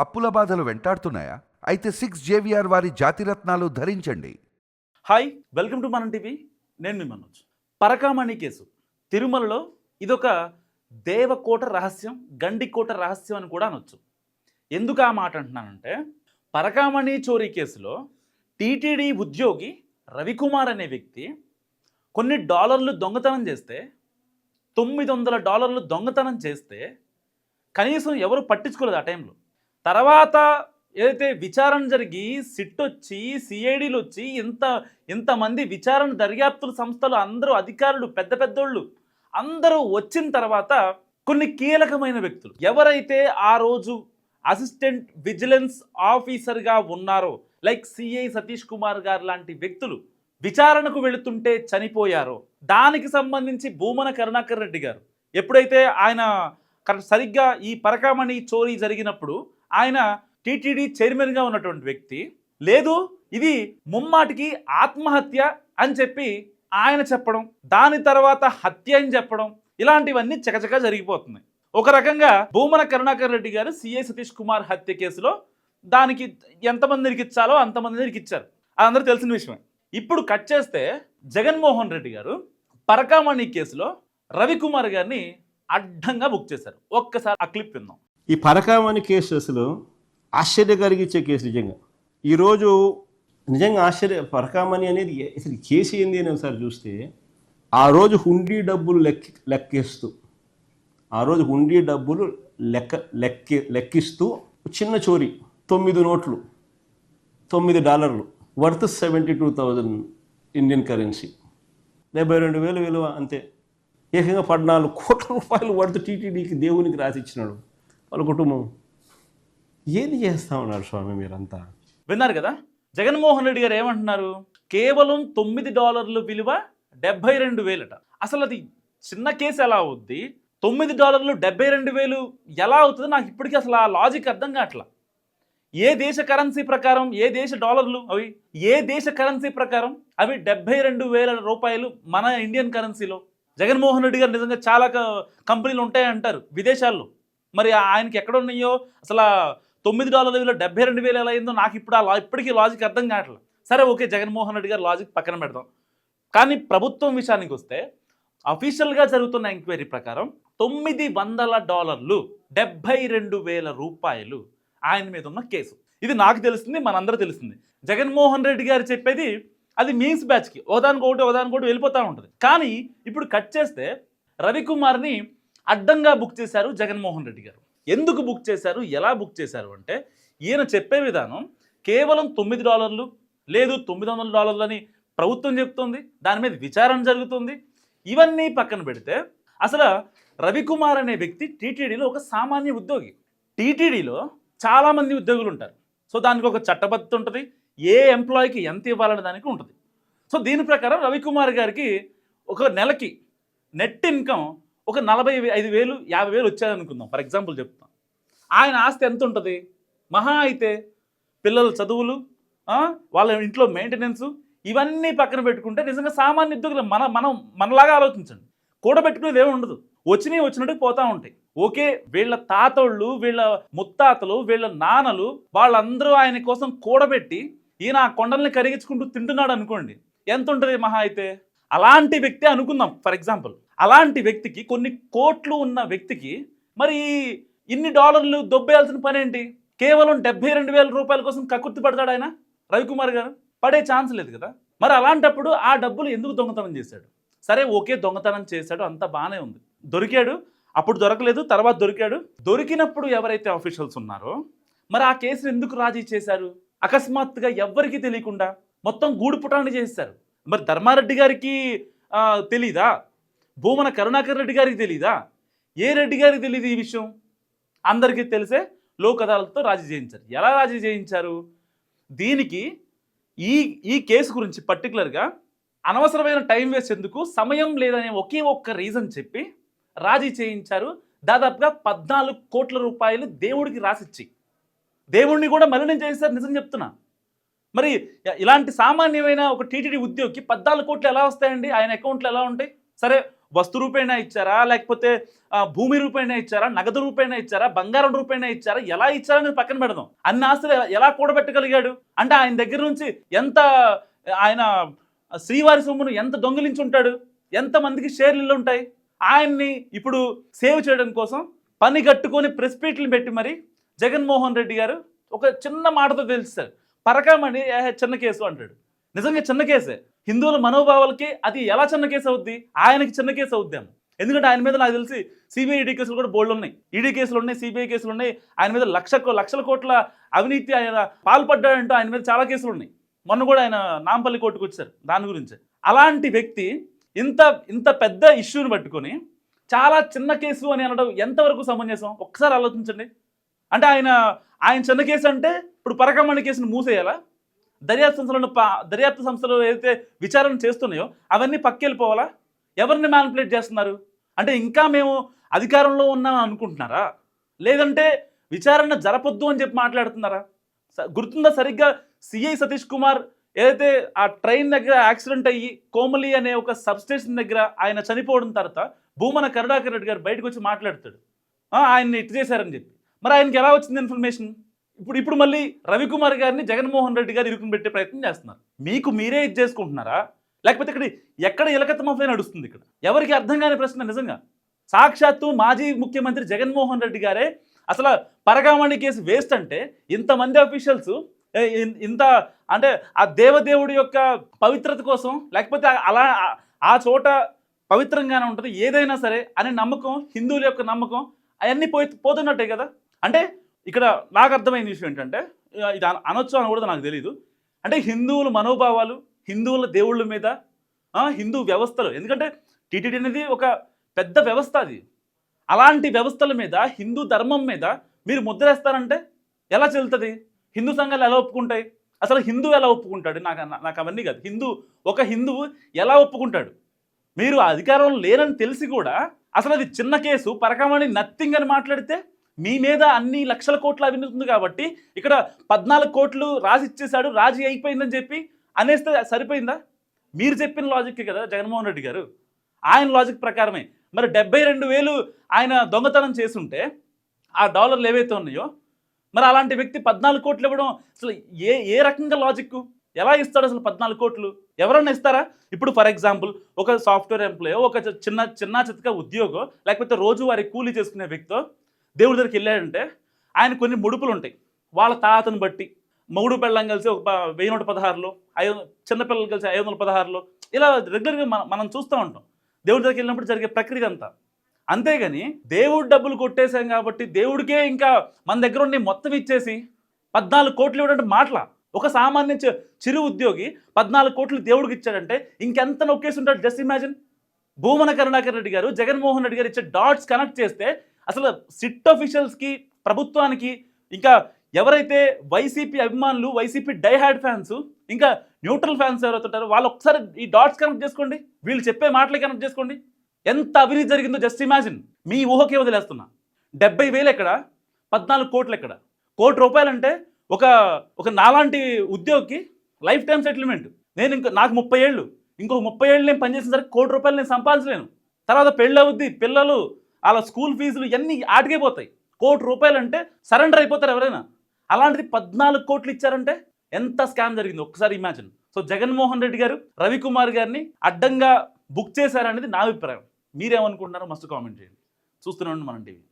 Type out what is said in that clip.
అప్పుల బాధలు వెంటాడుతున్నాయా? అయితే సిక్స్ జేవిఆర్ వారి జాతిరత్నాలు ధరించండి. హాయ్ వెల్కమ్ టు మన టీవీ. నేను మీ మనోజ్. పరకామణి కేసు. తిరుమలలో ఇదొక దేవకోట రహస్యం గండికోట రహస్యం అని కూడా అనొచ్చు. ఎందుకు ఆ మాట అంటున్నానంటే పరకామణి చోరీ కేసులో టీటీడీ ఉద్యోగి రవికుమార్ అనే వ్యక్తి కొన్ని డాలర్లు దొంగతనం చేస్తే తొమ్మిది వందల డాలర్లు దొంగతనం చేస్తే కనీసం ఎవరు పట్టించుకోలేదు ఆ టైంలో. తర్వాత ఏదైతే విచారణ జరిగి సిట్ వచ్చి సిఐడిలు వచ్చి ఇంత ఇంతమంది విచారణ దర్యాప్తుల సంస్థలు అందరూ అధికారులు పెద్ద పెద్దోళ్ళు అందరూ వచ్చిన తర్వాత కొన్ని కీలకమైన వ్యక్తులు. ఎవరైతే ఆ రోజు అసిస్టెంట్ విజిలెన్స్ ఆఫీసర్గా ఉన్నారో లైక్ సిఐ సతీష్ కుమార్ గారు లాంటి వ్యక్తులు విచారణకు వెళుతుంటే చనిపోయారో దానికి సంబంధించి భూమన కరుణాకర్ రెడ్డి గారు. ఎప్పుడైతే ఆయన సరిగ్గా ఈ పరకామణి చోరీ జరిగినప్పుడు ఆయన టీటీడీ చైర్మన్గా ఉన్నటువంటి వ్యక్తి. లేదు ఇది ముమ్మాటికి ఆత్మహత్య అని చెప్పి ఆయన చెప్పడం దాని తర్వాత హత్య అని చెప్పడం ఇలాంటివన్నీ చకచక జరిగిపోతున్నాయి. ఒక రకంగా భూమన కరుణాకర్ రెడ్డి గారు సిఐ సతీష్ కుమార్ హత్య కేసులో దానికి ఎంతమందికి ఇచ్చాలో అంతమంది ఇచ్చారు. అదందరూ తెలిసిన విషయమే. ఇప్పుడు కట్ చేస్తే జగన్మోహన్ రెడ్డి గారు పరకామణి కేసులో రవికుమార్ గారిని అడ్డంగా బుక్ చేశారు. ఒక్కసారి ఆ క్లిప్ విందాం ఈ పరకామణి కేసు అసలు ఆశ్చర్య కలిగించే కేసు నిజంగా. ఈరోజు నిజంగా ఆశ్చర్య పరకామణి అనేది అసలు కేసు ఏంది అని ఒకసారి చూస్తే ఆ రోజు హుండీ డబ్బులు లెక్క లెక్కిస్తూ ఆ రోజు హుండీ డబ్బులు లెక్క లెక్కి లెక్కిస్తూ చిన్న చోరీ తొమ్మిది నోట్లు తొమ్మిది డాలర్లు worth seventy two thousand Indian currency. డెబ్బై రెండు వేలు విలువ అంతే. ఏకంగా పద్నాలుగు కోట్ల రూపాయలు వర్త్ టీటీడీకి దేవునికి రాసిచ్చినాడు. వాళ్ళ కుటుంబం. ఏది చేస్తా ఉన్నారు స్వామి మీరంతా? విన్నారు కదా? జగన్మోహన్ రెడ్డి గారు ఏమంటున్నారు? కేవలం తొమ్మిది డాలర్లు విలువ డెబ్బై రెండు వేలట. అసలు అది చిన్న కేసు ఎలా అవుద్ది? తొమ్మిది డాలర్లు డెబ్బై రెండు వేలు ఎలా అవుతుందో? నాకు ఇప్పటికీ అసలు ఆ లాజిక్ అర్థం కావట్లా. ఏ దేశ కరెన్సీ ప్రకారం ఏ దేశ డాలర్లు అవి ఏ దేశ కరెన్సీ ప్రకారం అవి డెబ్బై రెండు వేల రూపాయలు మన ఇండియన్ కరెన్సీలో జగన్మోహన్ రెడ్డి గారు నిజంగా చాలా క- కంపెనీలు ఉంటాయంటారు విదేశాల్లో. మరి ఆయనకి ఎక్కడ ఉన్నాయో అసలు తొమ్మిది డాలర్ల విలువ డెబ్బై రెండు వేలు ఎలా అయిందో నాకు ఇప్పుడు ఆ లా ఇప్పటికీ లాజిక్ అర్థం కావట్లేదు సరే ఓకే జగన్మోహన్ రెడ్డి గారు లాజిక్ పక్కన పెడదాం. కానీ ప్రభుత్వం విషయానికి వస్తే అఫీషియల్గా జరుగుతున్న ఎంక్వైరీ ప్రకారం తొమ్మిది వందల డాలర్లు డెబ్బై రెండు వేల రూపాయలు ఆయన మీద ఉన్న కేసు. ఇది నాకు తెలిసింది మనందరూ తెలుస్తుంది జగన్మోహన్ రెడ్డి గారు చెప్పేది అది మీన్స్ బ్యాచ్కి ఒకదానికి ఒకటి ఓదానికి ఒకటి వెళ్ళిపోతూ ఉంటుంది. కానీ ఇప్పుడు కట్ చేస్తే రవికుమార్ని అడ్డంగా బుక్ చేశారు జగన్మోహన్ రెడ్డి గారు. ఎందుకు బుక్ చేశారు? ఎలా బుక్ చేశారు అంటే ఈయన చెప్పే విధానం కేవలం తొమ్మిది డాలర్లు లేదు తొమ్మిది వందల డాలర్లు అని ప్రభుత్వం చెప్తుంది దాని మీద విచారణ జరుగుతుంది. ఇవన్నీ పక్కన పెడితే అసలు రవికుమార్ అనే వ్యక్తి టీటీడీలో ఒక సామాన్య ఉద్యోగి. టీటీడీలో చాలామంది ఉద్యోగులు ఉంటారు. సో దానికి ఒక చట్టబద్ధత ఉంటుంది ఏ ఎంప్లాయీకి ఎంత ఇవ్వాలనే దానికి ఉంటుంది. సో దీని ప్రకారం రవికుమార్ గారికి ఒక నెలకి నెట్ ఇన్కమ్ ఒక నలభై ఐదు వేలు యాభై వేలు వచ్చాయనుకుందాం. ఫర్ ఎగ్జాంపుల్ చెప్తాం. ఆయన ఆస్తి ఎంత ఉంటుంది? మహా అయితే పిల్లల చదువులు వాళ్ళ ఇంట్లో మెయింటెనెన్స్ ఇవన్నీ పక్కన పెట్టుకుంటే నిజంగా సామాన్య ఉద్యోగులు మన మనం మనలాగా ఆలోచించండి. కూడబెట్టుకునేది ఏమి ఉండదు. వచ్చినవి వచ్చినట్టు పోతూ ఉంటాయి. ఓకే వీళ్ళ తాతోళ్ళు వీళ్ళ ముత్తాతలు వీళ్ళ నాన్నలు వాళ్ళందరూ ఆయన కోసం కూడబెట్టి ఈయన ఆ కొండల్ని కరిగించుకుంటూ తింటున్నాడు అనుకోండి ఎంత ఉంటుంది మహా అయితే? అలాంటి వ్యక్తి అనుకుందాం ఫర్ ఎగ్జాంపుల్. అలాంటి వ్యక్తికి కొన్ని కోట్లు ఉన్న వ్యక్తికి మరి ఇన్ని డాలర్లు దొబ్బేయాల్సిన పని ఏంటి కేవలం డెబ్బై రెండు వేల రూపాయల కోసం కకుర్తి పడతాడు ఆయన రవికుమార్ గారు? పడే ఛాన్స్ లేదు కదా? మరి అలాంటప్పుడు ఆ డబ్బులు ఎందుకు దొంగతనం చేశాడు? సరే ఓకే దొంగతనం చేశాడు అంత బాగానే ఉంది. దొరికాడు అప్పుడు దొరకలేదు తర్వాత దొరికాడు. దొరికినప్పుడు ఎవరైతే ఆఫీషియల్స్ ఉన్నారో మరి ఆ కేసును ఎందుకు రాజీ చేశారు? అకస్మాత్తుగా ఎవ్వరికీ తెలియకుండా మొత్తం గూడు పుటాన్ని చేశారు మరి ధర్మారెడ్డి గారికి తెలీదా? భూమన కరుణాకర్ రెడ్డి గారికి తెలీదా? ఏ రెడ్డి గారికి తెలియదు ఈ విషయం? అందరికీ తెలిసే లోక్ అదాలత్తో రాజీ చేయించారు. ఎలా రాజీ చేయించారు? దీనికి ఈ ఈ కేసు గురించి పర్టికులర్గా అనవసరమైన టైం వేస్ట్ ఎందుకు? సమయం లేదనే ఒకే ఒక్క రీజన్ చెప్పి రాజీ చేయించారు. దాదాపుగా పద్నాలుగు కోట్ల రూపాయలు దేవుడికి రాసిచ్చి. దేవుడిని కూడా మలినం చేశారు నిజం చెప్తున్నా. మరి ఇలాంటి సామాన్యమైన ఒక టీటీడీ ఉద్యోగికి పద్నాలుగు కోట్లు ఎలా వస్తాయండి? ఆయన అకౌంట్లు ఎలా ఉంటాయి? సరే వస్తు రూపేణా ఇచ్చారా? లేకపోతే భూమి రూపేణా ఇచ్చారా? నగదు రూపేణా ఇచ్చారా? బంగారం రూపేణా ఇచ్చారా? ఎలా ఇచ్చారని పక్కన పెడదాం. అన్ని ఆస్తులు ఎలా- కూడబెట్టగలిగాడు? అంటే ఆయన దగ్గర నుంచి ఎంత ఆయన శ్రీవారి సొమ్మును ఎంత దొంగిలించి ఉంటాడు? ఎంతమందికి షేర్లు ఉంటాయి? ఆయన్ని ఇప్పుడు సేవ్ చేయడం కోసం పని కట్టుకొని ప్రెస్ మీట్లు పెట్టి మరి జగన్మోహన్ రెడ్డి గారు ఒక చిన్న మాటతో తెలుస్తారు. పరకామణి చిన్న కేసు అంటాడు. నిజంగా చిన్న కేసే. హిందువుల మనోభావాలకి అది ఎలా చిన్న కేసు అవుద్ది? ఆయనకి చిన్న కేసు అవుద్దాము ఎందుకంటే ఆయన మీద నాకు తెలిసి సిబిఐ ఈడీ కేసులు కూడా బోల్డ్ ఉన్నాయి. ఈడీ కేసులు ఉన్నాయి సిబిఐ కేసులు ఉన్నాయి. ఆయన మీద లక్ష లక్షల కోట్ల అవినీతి ఆయన పాల్పడ్డాడంటూ ఆయన మీద చాలా కేసులు ఉన్నాయి. మొన్న కూడా ఆయన నాంపల్లి కోర్టుకు వచ్చారు దాని గురించి. అలాంటి వ్యక్తి ఇంత ఇంత పెద్ద ఇష్యూని పట్టుకొని చాలా చిన్న కేసు అని అనడం ఎంతవరకు సమంజసం? ఒక్కసారి ఆలోచించండి. అంటే ఆయన ఆయన చిన్న కేసు అంటే ఇప్పుడు పరకమ్మణి కేసును మూసేయాలా? దర్యాప్తు సంస్థలను పా- దర్యాప్తు సంస్థలు ఏదైతే విచారణ చేస్తున్నాయో అవన్నీ పక్కెళ్ళిపోవాలా? ఎవరిని మ్యానిపులేట్ చేస్తున్నారు? అంటే ఇంకా మేము అధికారంలో ఉన్నాం అనుకుంటున్నారా? లేదంటే విచారణ జరపొద్దు అని చెప్పి మాట్లాడుతున్నారా? స- గుర్తుందా సరిగ్గా సిఐ సతీష్ కుమార్ ఏదైతే ఆ ట్రైన్ దగ్గర యాక్సిడెంట్ అయ్యి కోమలి అనే ఒక సబ్ స్టేషన్ దగ్గర ఆయన చనిపోవడం తర్వాత భూమన కరుణాకర్ రెడ్డి గారు బయటకు వచ్చి మాట్లాడతాడు ఆయన్ని ఇట్ చేశారని చెప్పి. మరి ఆయనకి ఎలా వచ్చింది ఇన్ఫర్మేషన్? ఇప్పుడు ఇప్పుడు మళ్ళీ రవికుమార్ గారిని జగన్మోహన్ రెడ్డి గారు ఇరుకుని పెట్టే ప్రయత్నం చేస్తున్నారు. మీకు మీరే ఇది చేసుకుంటున్నారా? లేకపోతే ఇక్కడ ఎక్కడ ఇలకత్తమఫై నడుస్తుంది ఇక్కడ? ఎవరికి అర్థం కాని ప్రశ్న నిజంగా? సాక్షాత్తు మాజీ ముఖ్యమంత్రి జగన్మోహన్ రెడ్డి గారే అసలు పరగామణి కేసు వేస్ట్ అంటే ఇంతమంది అఫీషియల్స్ ఇంత అంటే ఆ దేవదేవుడి యొక్క పవిత్రత కోసం లేకపోతే అలా ఆ- ఆ చోట పవిత్రంగానే ఉంటుంది ఏదైనా సరే అనే నమ్మకం హిందువుల యొక్క నమ్మకం అవన్నీ పోయి పోతున్నట్టే కదా? అంటే ఇక్కడ నాకు అర్థమైన విషయం ఏంటంటే ఇది అన- అనొచ్చు అనకూడదు నాకు తెలియదు అంటే హిందువుల మనోభావాలు హిందువుల దేవుళ్ళ మీద హిందూ వ్యవస్థలు. ఎందుకంటే టీటీడీ అనేది ఒక పెద్ద వ్యవస్థ అది. అలాంటి వ్యవస్థల మీద హిందూ ధర్మం మీద మీరు ముద్రేస్తారంటే ఎలా చెల్లుతుంది? హిందూ సంఘాలు ఎలా ఒప్పుకుంటాయి? అసలు హిందూ ఎలా ఒప్పుకుంటాడు? నాకు నాకు అవన్నీ కాదు. హిందూ ఒక హిందువు ఎలా ఒప్పుకుంటాడు? మీరు అధికారంలో లేరని తెలిసి కూడా అసలు అది చిన్న కేసు పరకమని నథింగ్ అని మాట్లాడితే మీ మీద అన్ని లక్షల కోట్ల అవినీతి ఉంది కాబట్టి ఇక్కడ పద్నాలుగు కోట్లు రాసి ఇచ్చేశాడు రాజీ అయిపోయిందని చెప్పి అనేస్తే సరిపోయిందా? మీరు చెప్పిన లాజిక్ కదా జగన్మోహన్ రెడ్డి గారు. ఆయన లాజిక్ ప్రకారమే. మరి డెబ్బై రెండు వేలు ఆయన దొంగతనం చేసుంటే ఆ డాలర్లు ఏవైతే ఉన్నాయో మరి అలాంటి వ్యక్తి పద్నాలుగు కోట్లు ఇవ్వడం అసలు ఏ ఏ రకంగా లాజిక్ ఎలా ఇస్తాడు అసలు పద్నాలుగు కోట్లు? ఎవరన్నా ఇస్తారా? ఇప్పుడు ఫర్ ఎగ్జాంపుల్ ఒక సాఫ్ట్వేర్ ఎంప్లాయో ఒక చిన్న చిన్న చితక ఉద్యోగం లేకపోతే రోజువారీ కూలీ చేసుకునే వ్యక్తితో దేవుడి దగ్గరికి వెళ్ళాడంటే ఆయన కొన్ని ముడుపులు ఉంటాయి. వాళ్ళ తాతను బట్టి. మగుడు పెళ్ళం కలిసి ఒక వెయ్యి నూట పదహారులో ఐదు చిన్నపిల్లలు కలిసి ఐదు వందల పదహారులో ఇలా రెగ్యులర్గా మనం మనం చూస్తూ ఉంటాం. దేవుడి దగ్గరికి వెళ్ళినప్పుడు జరిగే ప్రక్రియ అంతా. అంతేగాని దేవుడు డబ్బులు కొట్టేశాం కాబట్టి దేవుడికే ఇంకా మన దగ్గర ఉండి మొత్తం ఇచ్చేసి పద్నాలుగు కోట్లు ఇవ్వడం మాటల. ఒక సామాన్య చి- చిరు ఉద్యోగి పద్నాలుగు కోట్లు దేవుడికి ఇచ్చాడంటే ఇంకెంత నొక్కేసి ఉంటాడు? Just imagine. భూమన కరుణాకర్ రెడ్డి గారు జగన్మోహన్ రెడ్డి గారు ఇచ్చే డాట్స్ కనెక్ట్ చేస్తే అసలు సిట్ ఆఫీషియల్స్కి ప్రభుత్వానికి ఇంకా ఎవరైతే వైసీపీ అభిమానులు వైసీపీ డైహార్డ్ ఫ్యాన్స్ ఇంకా న్యూట్రల్ ఫ్యాన్స్ ఎవరైతే ఉంటారో వాళ్ళు ఒకసారి ఈ డాట్స్ కనెక్ట్ చేసుకోండి. వీళ్ళు చెప్పే మాటలు కనెక్ట్ చేసుకోండి. ఎంత అవినీతి జరిగిందో జస్ట్ ఇమాజిన్. మీ ఊహకే వదిలేస్తున్నా. డెబ్బై వేలు ఎక్కడ? పద్నాలుగు కోట్లు ఎక్కడ? కోటి రూపాయలంటే ఒక ఒక నాలాంటి ఉద్యోగికి లైఫ్ టైం సెటిల్మెంట్. నేను ఇంకా నాకు ముప్పై ఏళ్ళు. ఇంకొక ముప్పై ఏళ్ళు నేను పనిచేసిన సరికి కోటి రూపాయలు నేను సంపాదించలేను. తర్వాత పెళ్ళి అవుద్ది పిల్లలు వాళ్ళ స్కూల్ ఫీజులు ఇవన్నీ ఆటికైపోతాయి. కోటి రూపాయలు అంటే సరెండర్ అయిపోతారు ఎవరైనా. అలాంటిది పద్నాలుగు కోట్లు ఇచ్చారంటే ఎంత స్కామ్ జరిగింది? ఒక్కసారి ఇమాజిన్ సో జగన్మోహన్ రెడ్డి గారు రవికుమార్ గారిని అడ్డంగా బుక్ చేశారనేది నా అభిప్రాయం. మీరేమనుకుంటున్నారో మస్తు కామెంట్ చేయండి. చూస్తున్నాను మనం టీవీ.